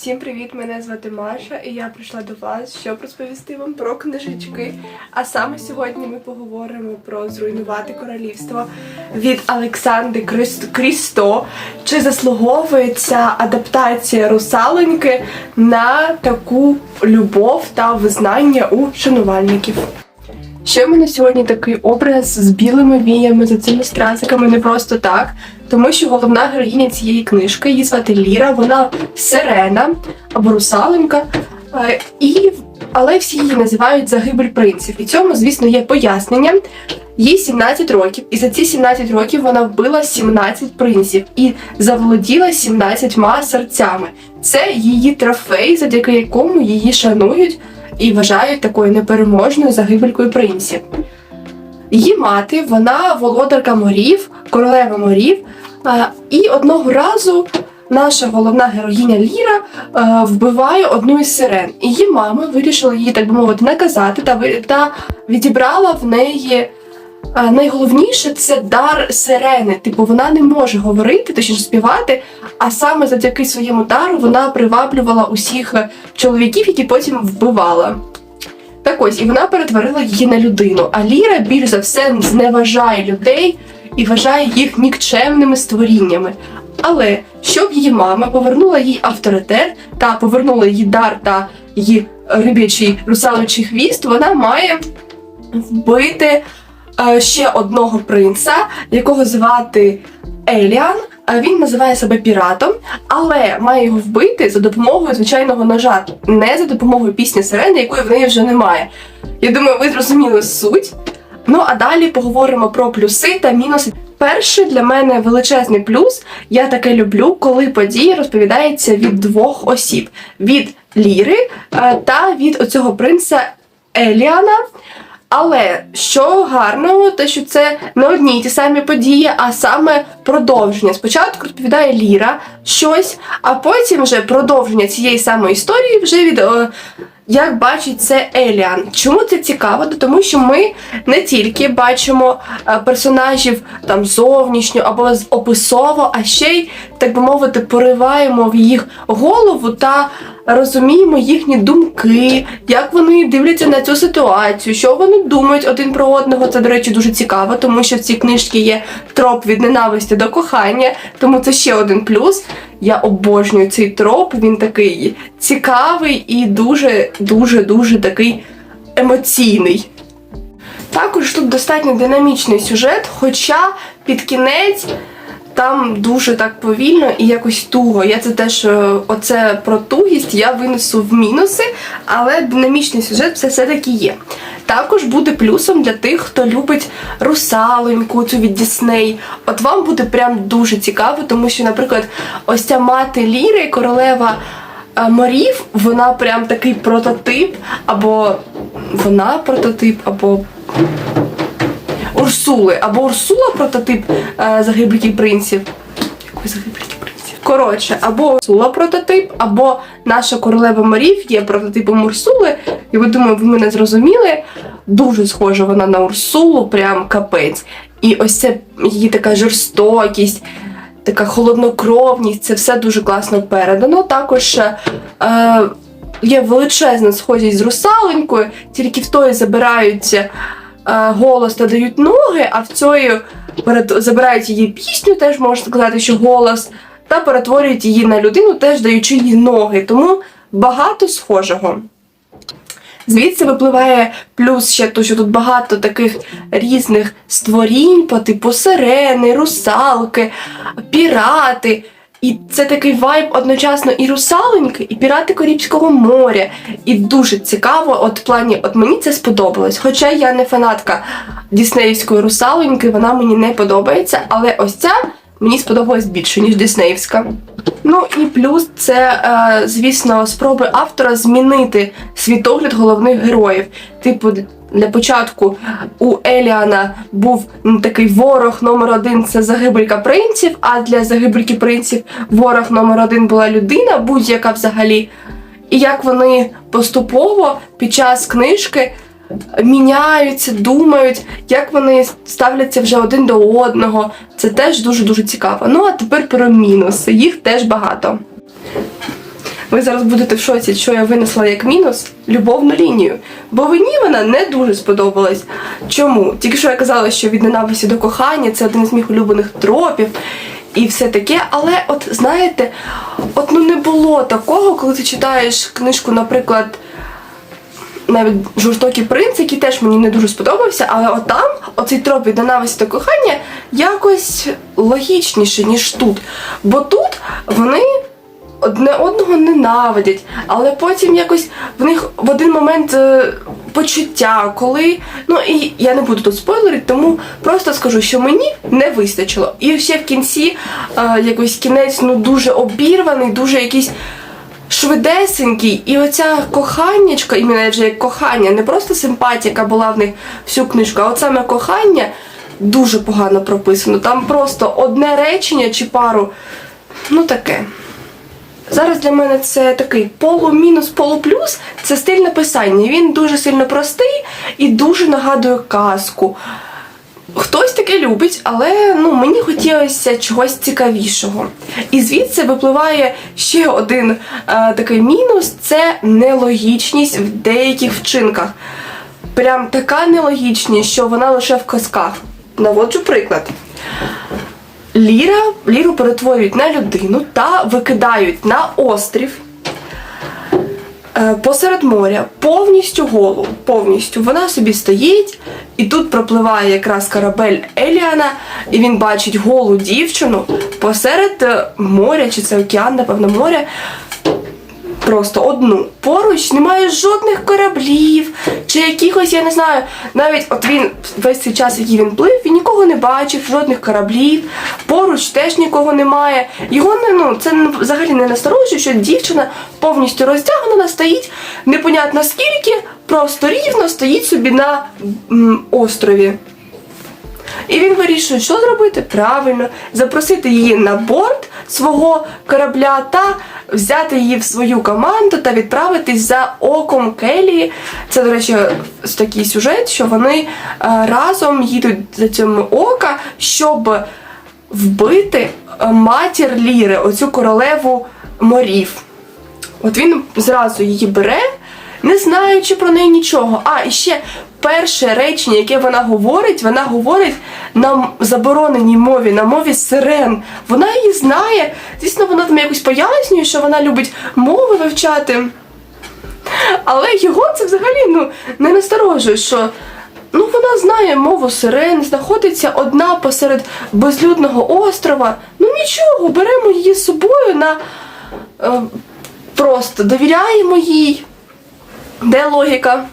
Всім привіт! Мене звати Маша, і я прийшла до вас, щоб розповісти вам про книжечки. А саме сьогодні ми поговоримо про зруйнувати королівство від Олександри Крісто. Чи заслуговує ця адаптація русалоньки на таку любов та визнання у шанувальників? Ще в мене сьогодні такий образ з білими віями, за цими стразиками не просто так. Тому що головна героїня цієї книжки, її звати Ліра, вона сирена або русаленька. Е, І, але всі її називають загибель принців. І цьому, звісно, є пояснення. Їй 17 років, і за ці 17 років вона вбила 17 принців і заволоділа 17 серцями. Це її трофей, завдяки якому її шанують і вважають такою непереможною загибелькою принців. Її мати, вона володарка морів, королева морів. А, І одного разу наша головна героїня Ліра е, вбиває одну із сирен. Її мама вирішила її, так би мовити, наказати та, відібрала в неї. е, Найголовніше це дар сирени. Типу, вона не може говорити, точніше співати, а саме завдяки своєму дару вона приваблювала усіх е, чоловіків, які потім вбивала. Так ось, і вона перетворила її на людину. А Ліра більш за все зневажає людей і вважає їх нікчемними створіннями. Але щоб її мама повернула їй авторитет та повернула їй дар та її риб'ячий русалочий хвіст, вона має вбити е, ще одного принца, якого звати Еліан. Він називає себе піратом, але має його вбити за допомогою звичайного ножа, не за допомогою пісні сирени, якої в неї вже немає. Я думаю, ви зрозуміли суть. Ну а далі поговоримо про плюси та мінуси. Перший для мене величезний плюс. Я таке люблю, коли події розповідаються від двох осіб: від Ліри е, та від оцього принца Еліана. Але що гарного, те, що це не одні ті самі події, а саме продовження. Спочатку розповідає Ліра щось, а потім вже продовження цієї самої історії вже від. Як бачить це Еліан. Чому це цікаво? Тому що ми не тільки бачимо е, персонажів там зовнішньо або описово, а ще й, так би мовити, пориваємо в їх голову та розуміємо їхні думки, як вони дивляться на цю ситуацію, що вони думають один про одного. Це, до речі, дуже цікаво, тому що в цій книжці є троп від ненависті до кохання, тому це ще один плюс. Я обожнюю цей троп, він такий цікавий і дуже, дуже, дуже такий емоційний. Також тут достатньо динамічний сюжет, хоча під кінець там дуже так повільно і якось туго. Я це теж е, оце про тугість я винесу в мінуси, але динамічний сюжет все все-таки є. Також буде плюсом для тих, хто любить русалоньку, цю від Дісней. От вам буде прям дуже цікаво, тому що, наприклад, ось ця мати Ліри, королева е, морів, вона прям такий прототип, або вона прототип, або Урсули, або Урсула прототип е, загибликів принців. Якої принців? Коротше, або Урсула прототип, або наша королева морів є прототипом Урсули. І ви думаю, ви мене зрозуміли. Дуже схожа вона на Урсулу, прям капець. І ось це її така жорстокість, така холоднокровність, це все дуже класно передано. Також е, є величезна схожість з русаленькою, тільки в тої забирають е, голос та дають ноги, а в перед... забирають її пісню, теж можна сказати, що голос, та перетворюють її на людину, теж даючи їй ноги. Тому багато схожого. Звідси випливає плюс ще то, що тут багато таких різних створінь, по типу сирени, русалки, пірати. І це такий вайб одночасно і русаленьки, і пірати Карибського моря. І дуже цікаво, от в плані, от мені це сподобалось. Хоча я не фанатка діснеївської русаленьки, вона мені не подобається, але ось ця мені сподобалась більше, ніж Диснеївська. Ну і плюс це, е, звісно, спроби автора змінити світогляд головних героїв. Типу, для початку у Еліана був м, такий ворог номер один це загибелька принців, а для загибельки принців ворог номер один була людина, будь-яка взагалі. І як вони поступово під час книжки міняються, думають, як вони ставляться вже один до одного. Це теж дуже-дуже цікаво. Ну а тепер про мінуси. Їх теж багато. Ви зараз будете в шоці, що я винесла як мінус любовну лінію. Бо мені вона не дуже сподобалась. Чому? Тільки що я казала, що від ненависті до кохання це один з моїх улюблених тропів. І все таке, але от знаєте, от ну не було такого, коли ти читаєш книжку, наприклад, навіть жорстокий принц, який теж мені не дуже сподобався, але от там оцей троп від ненависті до кохання якось логічніше, ніж тут. Бо тут вони одне одного ненавидять, але потім якось в них в один момент е, почуття, коли. Ну і я не буду тут спойлерити, тому просто скажу, що мені не вистачило. І ще в кінці е, якось кінець ну дуже обірваний, дуже якийсь швидесенький, і оця коханнячка, іменно як кохання, не просто симпатія, яка була в них всю книжку, а от саме кохання дуже погано прописано. Там просто одне речення чи пару, ну таке. Зараз для мене це такий полу-мінус, полу-плюс. Це стиль написання. Він дуже сильно простий і дуже нагадує казку. Хтось таке любить, але ну мені хотілося чогось цікавішого. І звідси випливає ще один е, такий мінус це нелогічність в деяких вчинках. Прям така нелогічність, що вона лише в казках. Наводжу приклад. Ліра, Ліру перетворюють на людину та викидають на острів е, посеред моря, повністю голу, повністю. Вона собі стоїть, і тут пропливає якраз корабель Еліана, і він бачить голу дівчину посеред е, моря, чи це океан, напевно, моря. Просто одну. Поруч немає жодних кораблів, чи якихось, я не знаю, навіть от він весь цей час, який він плив, він нікого не бачив, жодних кораблів, поруч теж нікого немає. Його не ну це взагалі не насторожує, що дівчина повністю роздягнена, стоїть непонятно скільки, просто рівно стоїть собі на м, острові. І він вирішує, що зробити правильно, запросити її на борт свого корабля та взяти її в свою команду та відправитись за оком Келії. Це, до речі, такий сюжет, що вони е, разом їдуть за цим ока, щоб вбити е, матір Ліри, оцю королеву морів. От він зразу її бере, не знаючи про неї нічого. А, і ще перше речення, яке вона говорить, вона говорить на забороненій мові, на мові сирен. Вона її знає. Звісно, вона там якось пояснює, що вона любить мови вивчати. Але його це взагалі ну, не насторожує, що ну, вона знає мову сирен, знаходиться одна посеред безлюдного острова. Ну нічого, беремо її з собою на е, просто довіряємо їй. Де логіка?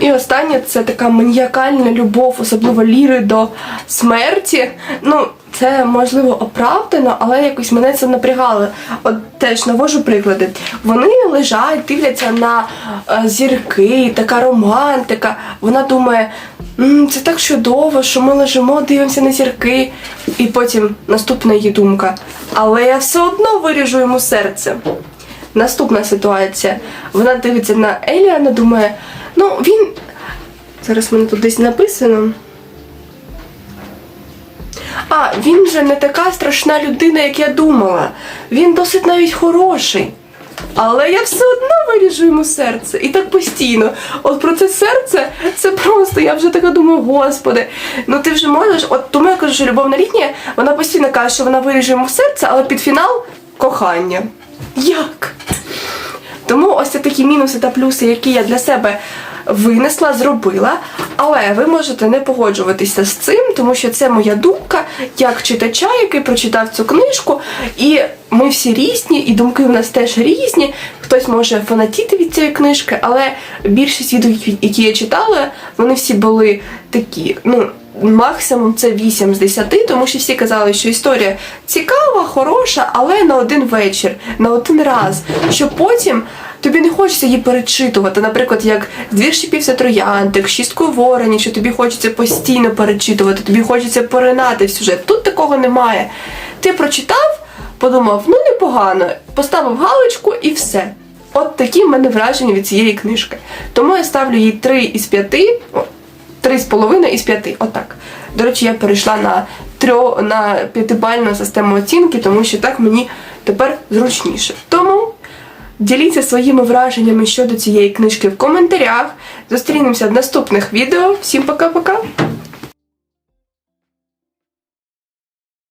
І останнє це така маніакальна любов, особливо ліри до смерті. Ну, це можливо оправдано, але якось мене це напрягало. От теж навожу приклади. Вони лежать, дивляться на е, зірки, така романтика. Вона думає, «М, це так чудово, що ми лежимо, дивимося на зірки. І потім наступна її думка. Але я все одно виріжу йому серце. Наступна ситуація. Вона дивиться на Еліана, думає, ну він. Зараз мене тут десь написано. А, він же не така страшна людина, як я думала. Він досить навіть хороший. Але я все одно виріжу йому серце. І так постійно. От про це серце, це просто, я вже така думаю, господи, ну ти вже можеш. От тому я кажу, що любовна лінія, вона постійно каже, що вона виріже йому серце, але під фінал кохання. Як? Тому ось це такі мінуси та плюси, які я для себе винесла, зробила. Але ви можете не погоджуватися з цим, тому що це моя думка як читача, який прочитав цю книжку. І ми всі різні, і думки в нас теж різні. Хтось може фанатіти від цієї книжки, але більшість відгуків, які я читала, вони всі були такі. ну, Максимум це 8 з 10, тому що всі казали, що історія цікава, хороша, але на один вечір, на один раз. Що потім тобі не хочеться її перечитувати. Наприклад, як двір шипівся троянтик, шісткою воронів, що тобі хочеться постійно перечитувати, тобі хочеться поринати в сюжет. Тут такого немає. Ти прочитав, подумав, ну непогано, поставив галочку і все. От такі в мене враження від цієї книжки. Тому я ставлю їй 3 із 5. о, Три з половиною із п'яти. Отак. До речі, я перейшла на трьо, на п'ятибальну систему оцінки, тому що так мені тепер зручніше. Діліться своїми враженнями щодо цієї книжки в коментарях. Зустрінемося в наступних відео. Всім пока-пока!